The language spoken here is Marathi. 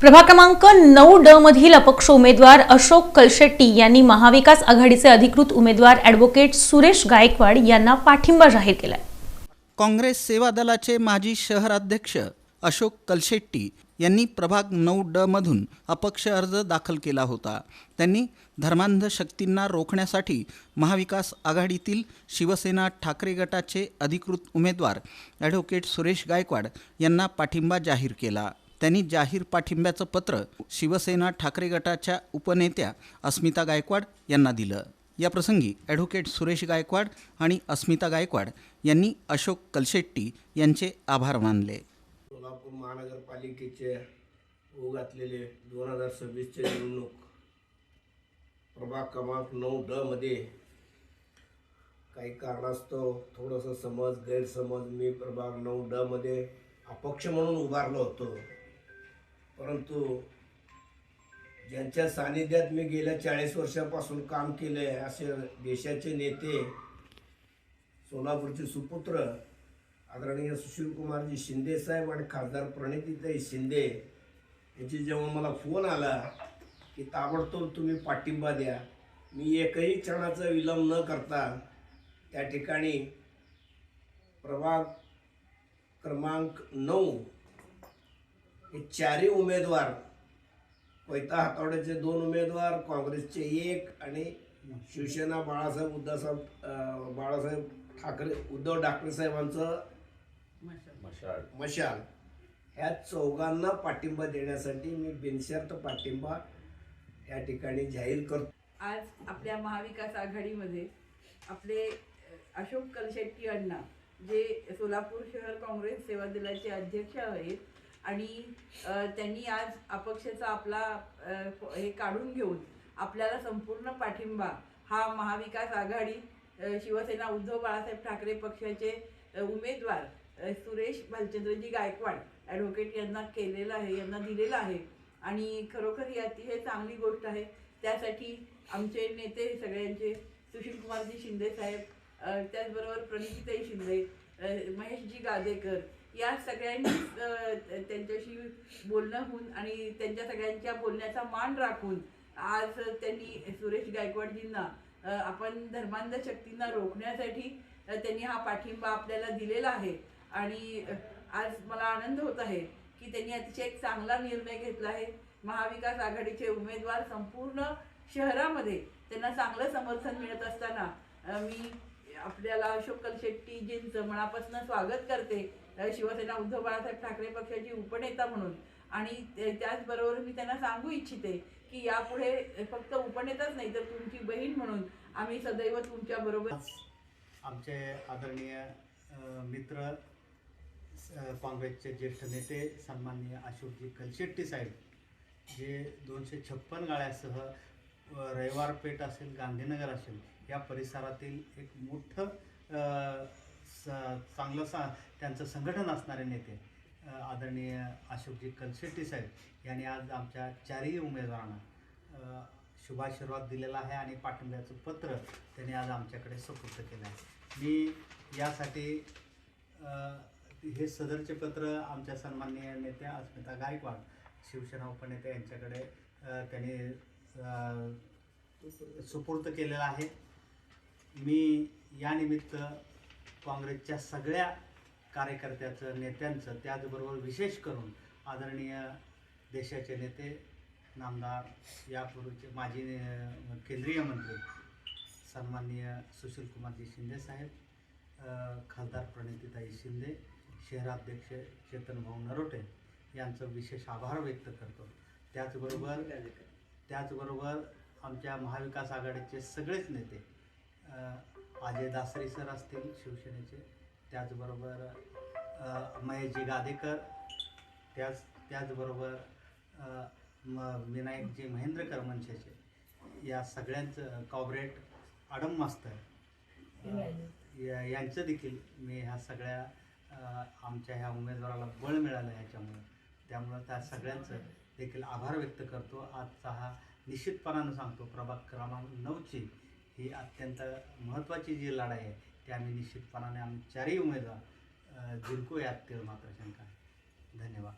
प्रभाग क्रमांक नऊ ड मधील अपक्ष उमेदवार अशोक कलशेट्टी यांनी महाविकास आघाडीचे अधिकृत उमेदवार ॲडव्होकेट सुरेश गायकवाड यांना पाठिंबा जाहीर केलाय. काँग्रेस सेवा दलाचे माजी शहराध्यक्ष अशोक कलशेट्टी यांनी प्रभाग नऊ ड मधून अपक्ष अर्ज दाखल केला होता. त्यांनी धर्मांध शक्तींना रोखण्यासाठी महाविकास आघाडीतील शिवसेना ठाकरे गटाचे अधिकृत उमेदवार ॲडव्होकेट सुरेश गायकवाड यांना पाठिंबा जाहीर केला. त्यांनी जाहीर पाठिंब्याचं पत्र शिवसेना ठाकरे गटाच्या उपनेत्या अस्मिता गायकवाड यांना दिलं. या प्रसंगी ॲडव्होकेट सुरेश गायकवाड आणि अस्मिता गायकवाड यांनी अशोक कलशेट्टी यांचे आभार मानले. सोलापूर महानगरपालिकेचे ओ घातलेले दोन हजार सव्वीसचे निवडणूक प्रभाग क्रमांक नऊ ड मध्ये काही कारणास्तव थोडंसं समज गैरसमज मी प्रभाग नऊ ड मध्ये अपक्ष म्हणून उभारलो होतो. परंतु ज्यांच्या सानिध्यात मी गेल्या चाळीस वर्षापासून काम केले असे देशाचे नेते सोलापूरचे सुपुत्र आदरणीय सुशीलकुमारजी शिंदे साहेब आणि खासदार प्रणितीताई शिंदे यांची जेव्हा मला फोन आला की ताबडतोब तुम्ही पाठिंबा द्या मी एकही क्षणाचा विलंब न करता त्या ठिकाणी प्रभाग क्रमांक नऊ हे चारही उमेदवार कोयता हातवड्याचे दोन उमेदवार काँग्रेसचे एक आणि शिवसेना बाळासाहेब उद्धवसाहेब बाळासाहेब ठाकरे उद्धव ठाकरे साहेबांचं मशाल. ह्या चौघांना पाठिंबा देण्यासाठी मी बिनशर्त पाठिंबा या ठिकाणी जाहीर करतो. आज आपल्या महाविकास आघाडीमध्ये आपले अशोक कलशेट्टी अण्णा जे सोलापूर शहर काँग्रेस सेवा दलाचे अध्यक्ष आहेत आणि त्यांनी आज अपक्षाचा आपला हे काढून घेऊन आपल्याला संपूर्ण पाठिंबा हा महाविकास आघाडी शिवसेना उद्धव बाळासाहेब ठाकरे पक्षाचे उमेदवार सुरेश भालचंद्रजी गायकवाड ॲडव्होकेट यांना केलेलं आहे यांना दिलेलं आहे. आणि खरोखर ही अतिशय चांगली गोष्ट आहे. त्यासाठी आमचे नेते सगळ्यांचे सुशीलकुमारजी शिंदे साहेब त्याचबरोबर प्रणितीताई शिंदे महेशजी गादेकर या सगळ्यांनी त्यांच्याशी बोलणं होऊन आणि त्यांच्या सगळ्यांच्या बोलण्याचा मान राखून आज त्यांनी सुरेश गायकवाडजींना आपण धर्मांध शक्तींना रोखण्यासाठी त्यांनी हा पाठिंबा आपल्याला दिलेला आहे. आणि आज मला आनंद होत आहे की त्यांनी अतिशय एक चांगला निर्णय घेतला आहे. महाविकास आघाडीचे उमेदवार संपूर्ण शहरामध्ये त्यांना चांगलं समर्थन मिळत असताना मी आपल्याला अशोक कलशेट्टीजींचं मनापासून स्वागत करते. शिवसेना उद्धव बाळासाहेब ठाकरे पक्षाची उपनेता म्हणून. आणि ते- त्याचबरोबर मी त्यांना सांगू इच्छिते की यापुढे फक्त उपनेताच नाही तर तुमची बहीण म्हणून आम्ही सदैव तुमच्या बरोबर आमचे आदरणीय मित्र काँग्रेसचे ज्येष्ठ नेते सन्माननीय अशोकजी कलशेट्टी साहेब जे दोनशे छप्पन गाड्यासह रविवार पेठ असेल गांधीनगर असेल या परिसरातील एक मोठं स- चांगलं सा त्यांचं संघटन असणारे नेते आदरणीय अशोकजी कलशेट्टी साहेब यांनी आज आमच्या चारही उमेदवारांना शुभाशीर्वाद दिलेला आहे आणि पाठिंब्याचं पत्र त्यांनी आज आमच्याकडे सुपूर्द केलं आहे. मी यासाठी हे सदरचे पत्र आमच्या सन्माननीय नेत्या अस्मिता गायकवाड शिवसेना उपनेते यांच्याकडे त्यांनी सुपूर्द केलेलं आहे. मी यानिमित्त काँग्रेसच्या सगळ्या कार्यकर्त्याचं नेत्यांचं त्याचबरोबर विशेष करून आदरणीय देशाचे नेते नामदार यापूर्वीचे माजी केंद्रीय मंत्री सन्माननीय सुशीलकुमारजी शिंदेसाहेब साहेब खासदार प्रणितीताई शिंदे शहराध्यक्ष चेतन भाऊ नरोटे यांचं विशेष आभार व्यक्त करतो. त्याचबरोबर त्याचबरोबर आमच्या महाविकास आघाडीचे सगळेच नेते अजय दासरे सर असतील शिवसेनेचे त्याचबरोबर महेशजी गादेकर त्याच त्याचबरोबर म विनायकजी महेंद्रकर मनसेचे या सगळ्यांचं कॉबरेट आडम मास्तर या यांचं देखील मी ह्या सगळ्या आमच्या ह्या उमेदवाराला बळ मिळालं ह्याच्यामुळं. त्यामुळं त्या सगळ्यांचं देखील आभार व्यक्त करतो. आजचा हा निश्चितपणानं सांगतो प्रभाग क्रमांक नऊची ही अत्यंत महत्त्वाची जी लढाई आहे ती आम्ही निश्चितपणाने आम्ही चारही उमेदवार जिंकूयात जिंकू ते मात्र शंका धन्यवाद.